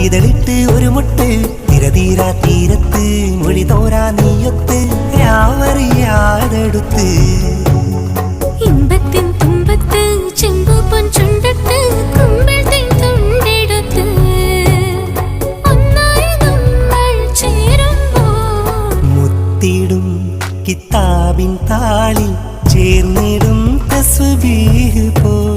ഇതളിട്ട് ഒരു മുട്ട്. തിരതീരാ തീരത്ത് മൊഴി തോരാ നീയൊത്ത്. രാവറിയാതെടുത്ത്. ിൽ ചേർന്നിടും തസ്വീഹ് പോ.